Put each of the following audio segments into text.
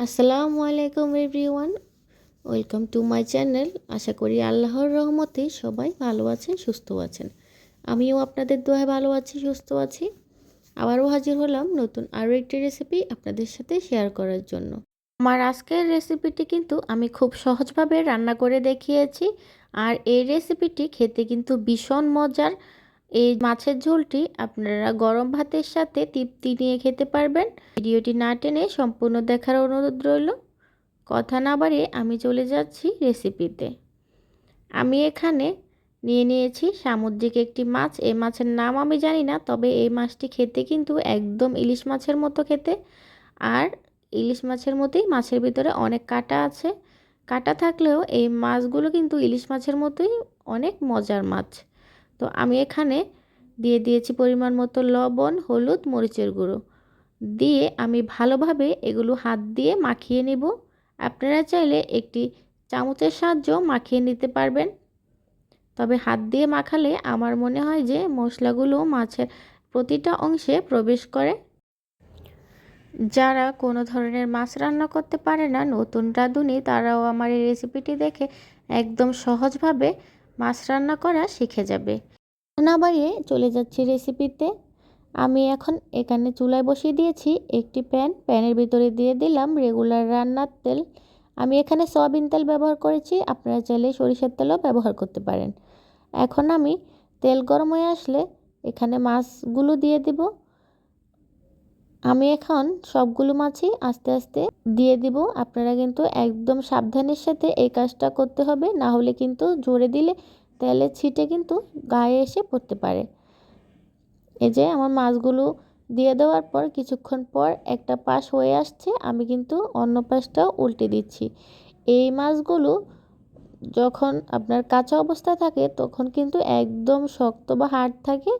আসসালামু আলাইকুম everyone. Welcome to my channel. আশা করি আল্লাহর রহমতে সবাই ভালো আছেন, সুস্থ আছেন। আমিও আপনাদের দোয়ায় ভালো আছি, সুস্থ আছি। আবারও হাজির হলাম নতুন আরও একটি রেসিপি আপনাদের সাথে শেয়ার করার জন্য। আমার আজকের রেসিপিটি কিন্তু আমি খুব সহজভাবে রান্না করে দেখিয়েছি। আর এই রেসিপিটি খেতে কিন্তু ভীষণ মজার এই মাছের ঝোলটি আপনারা গরম ভাতের সাথে তৃপ্তি নিয়ে খেতে পারবেন। ভিডিওটি না টেনে সম্পূর্ণ দেখার অনুরোধ রইল। কথা না বাড়িয়ে আমি চলে যাচ্ছি রেসিপিতে আমি এখানে নিয়ে নিয়েছি সামুদ্রিক একটি মাছ। এই মাছের নাম আমি জানি না, তবে এই মাছটি খেতে কিন্তু একদম ইলিশ মাছের মতো খেতে। আর ইলিশ মাছের মতোই মাছের ভিতরে অনেক কাটা আছে। কাটা থাকলেও এই মাছগুলো কিন্তু ইলিশ মাছের মতোই অনেক মজার মাছ। তো আমি এখানে দিয়ে দিয়েছি পরিমাণ মতো লবণ, হলুদ, মরিচের গুঁড়ো। দিয়ে আমি ভালোভাবে এগুলো হাত দিয়ে মাখিয়ে নেব। আপনারা চাইলে একটি চামচের সাহায্য মাখিয়ে নিতে পারবেন। তবে হাত দিয়ে মাখালে আমার মনে হয় যে মশলাগুলো মাছের প্রতিটা অংশে প্রবেশ করে। যারা কোনো ধরনের মাছ রান্না করতে পারে না, নতুন রাঁধুনি, তারাও আমার এই রেসিপিটি দেখে একদম সহজভাবে মাছ রান্না করা শিখে যাবে। না বাড়িয়ে চলে যাচ্ছি রেসিপিতে আমি এখন এখানে চুলায় বসিয়ে দিয়েছি একটি প্যান প্যানের ভিতরে দিয়ে দিলাম রেগুলার রান্নার তেল। আমি এখানে সয়াবিন তেল ব্যবহার করেছি, আপনারা চাইলে সরিষার তেলও ব্যবহার করতে পারেন। এখন আমি তেল গরম হয়ে আসলে এখানে মাছগুলো দিয়ে দিব। আমি এখন সবগুলো মাছই আস্তে আস্তে দিয়ে দিব। আপনারা কিন্তু একদম সাবধানের সাথে এই কাজটা করতে হবে, না হলে কিন্তু জোরে দিলে তেলের ছিটে কিন্তু গায়ে এসে পড়তে পারে। এই যে আমার মাছগুলো দিয়ে দেওয়ার পর কিছুক্ষণ পর একটা পাশ হয়ে আসছে, আমি কিন্তু অন্য পাশটাও উল্টে দিচ্ছি। এই মাছগুলো যখন আপনার কাঁচা অবস্থায় থাকে তখন কিন্তু একদম শক্ত বা হার্ড থাকে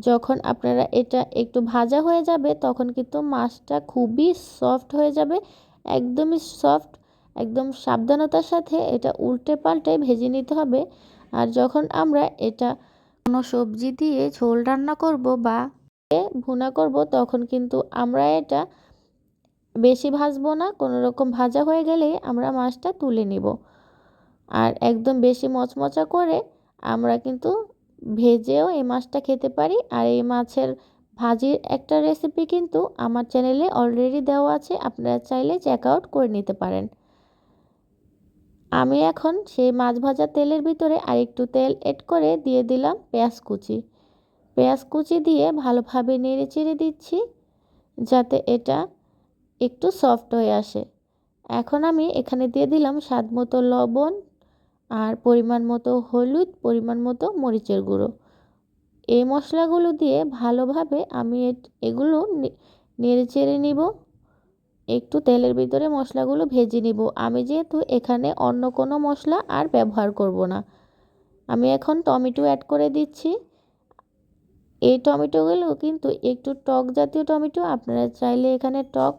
যখন আপনারা এটা একটু ভাজা হয়ে যাবে, তখন কিন্তু মাছটা খুবই সফট হয়ে যাবে, একদমই সফট একদম সাবধানতার সাথে এটা উল্টে পাল্টে ভেজে নিতে হবে। আর যখন আমরা এটা কোনো সবজি দিয়ে ঝোল রান্না করব বা ভুনা করব, তখন কিন্তু আমরা এটা বেশি ভাজবো না, কোনো রকম ভাজা হয়ে গেলে আমরা মাছটা তুলে নিব। আর একদম বেশি মচমচা করে আমরা কিন্তু ভেজেও এই মাছটা খেতে পারি। আর এই মাছের ভাজির একটা রেসিপি কিন্তু আমার চ্যানেলে অলরেডি দেওয়া আছে। আপনারা চাইলে চেক আউট করে নিতে পারেন। আমি এখন সেই মাছ ভাজা তেলের ভিতরে আরেকটু তেল এড করে দিয়ে দিলাম পেঁয়াজ কুচি। পেঁয়াজ কুচি দিয়ে ভালোভাবে নেড়ে চেড়ে দিচ্ছি যাতে এটা একটু সফট হয়ে আসে। এখন আমি এখানে দিয়ে দিলাম স্বাদ মতো লবণ আর পরিমাণ মতো হলুদ, পরিমাণ মতো মরিচের গুঁড়ো। এই মশলাগুলো দিয়ে ভালোভাবে আমি এগুলো নেড়ে চেড়ে নিব। একটু তেলের ভিতরে মশলাগুলো ভেজে নিব। আমি যেহেতু এখানে অন্য কোনো মশলা আর ব্যবহার করব না। আমি এখন টমেটো অ্যাড করে দিচ্ছি। এই টমেটোগুলো কিন্তু একটু টক জাতীয় টমেটো, আপনারা চাইলে এখানে টক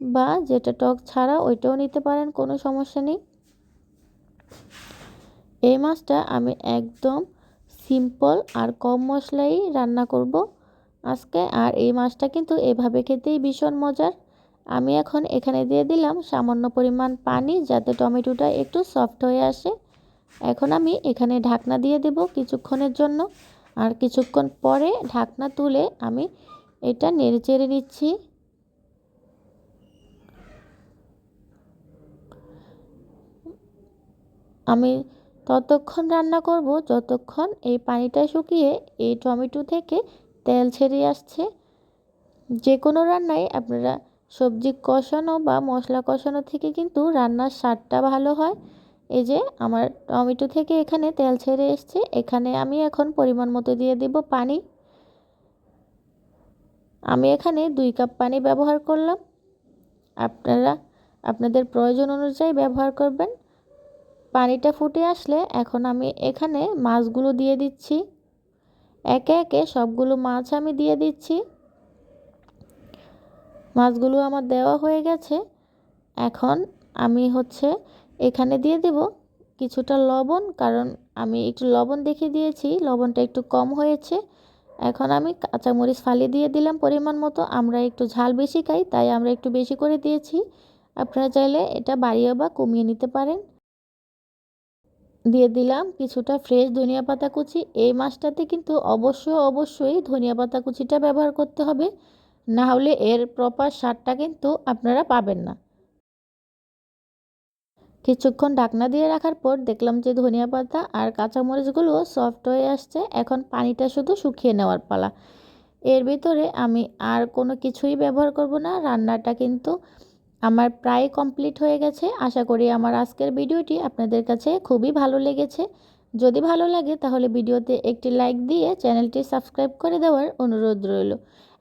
বা যেটা টক ছাড়া ওইটাও নিতে পারেন, কোনো সমস্যা নেই। এই মাছটা আমি একদম সিম্পল আর কম মশলাই রান্না করব। আজকে আর এই মাছটা কিন্তু এভাবে খেতেই ভীষণ মজার। আমি এখন এখানে দিয়ে দিলাম সামান্য পরিমাণ পানি যাতে টমেটোটা একটু সফট হয়ে আসে। এখন আমি এখানে ঢাকনা দিয়ে দেব কিছুক্ষণের জন্য। আর কিছুক্ষণ পরে ঢাকনা তুলে আমি এটা নেড়ে চেড়ে নিচ্ছি। আমি ততক্ষণ রান্না করব, যতক্ষণ এই পানিটা শুকিয়ে এই টমেটো থেকে তেল ছেড়ে আসছে। যে কোনো রান্নায় আপনারা সবজি কষানো বা মশলা কষানো থেকে কিন্তু রান্নার স্বাদটা ভালো হয়। এই যে আমার টমেটো থেকে এখানে তেল ছেড়ে এসছে, এখানে আমি এখন পরিমাণ মতো দিয়ে দেব পানি। আমি এখানে দুই কাপ পানি ব্যবহার করলাম। আপনারা, আপনাদের প্রয়োজন অনুযায়ী ব্যবহার করবেন। পানিটা ফুটে আসলে এখন আমি এখানে মাছগুলো দিয়ে দিচ্ছি। একে একে সবগুলো মাছ আমি দিয়ে দিচ্ছি। মাছগুলো আমার দেওয়া হয়ে গেছে। এখন আমি হচ্ছে এখানে দিয়ে দেব কিছুটা লবণ, কারণ আমি একটু লবণ দেখে দিয়েছি, লবণটা একটু কম হয়েছে। এখন আমি কাঁচামরিচ ফালি দিয়ে দিলাম পরিমাণ মতো। আমরা একটু ঝাল বেশি খাই, তাই আমরা একটু বেশি করে দিয়েছি। আপনারা চাইলে এটা বাড়িয়ে বা কমিয়ে নিতে পারেন। দিয়ে দিলাম কিছুটা ফ্রেশ ধনিয়া পাতা কুচি। এই মাছটাতে কিন্তু অবশ্যই অবশ্যই ধনিয়া পাতা কুচিটা ব্যবহার করতে হবে। না হলে এর প্রপার স্বাদটা কিন্তু আপনারা পাবেন না। কিছুক্ষণ ঢাকনা দিয়ে রাখার পর দেখলাম যে ধনিয়া পাতা আর কাঁচামরিচগুলো সফট হয়ে আসছে। এখন পানিটা শুধু শুকিয়ে নেওয়ার পালা। এর ভিতরে আমি আর কোনো কিছুই ব্যবহার করব না। রান্নাটা কিন্তু আমার প্রায় কমপ্লিট হয়ে গেছে। আশা করি আমার আজকের ভিডিওটি আপনাদের কাছে খুবই ভালো লেগেছে। যদি ভালো লাগে তাহলে ভিডিওতে একটি লাইক দিয়ে চ্যানেলটি সাবস্ক্রাইব করে দেওয়ার অনুরোধ রইল।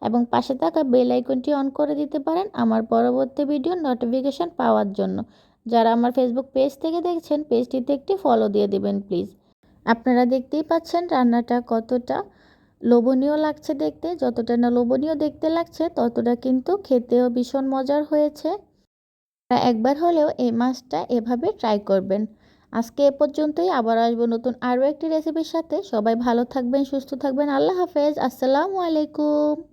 এবং পাশে থাকা বেল আইকনটি অন করে দিতে পারেন আমার পরবর্তী ভিডিওর নোটিফিকেশান পাওয়ার জন্য। যারা আমার ফেসবুক পেজ থেকে দেখছেন পেজটিতে একটি ফলো দিয়ে দিবেন প্লিজ আপনারা দেখতেই পাচ্ছেন রান্নাটা কতটা লোভনীয় লাগছে দেখতে। যতটা না লোভনীয় দেখতে লাগছে, ততটা কিন্তু খেতেও ভীষণ মজার হয়েছে। একবার হলেও এই মাছটা এভাবে ট্রাই করবেন। আজকে এ পর্যন্তই, আবার আসব নতুন আরও একটি রেসিপির সাথে। সবাই ভালো থাকবেন, সুস্থ থাকবেন। আল্লাহ হাফেজ। আসসালামু আলাইকুম।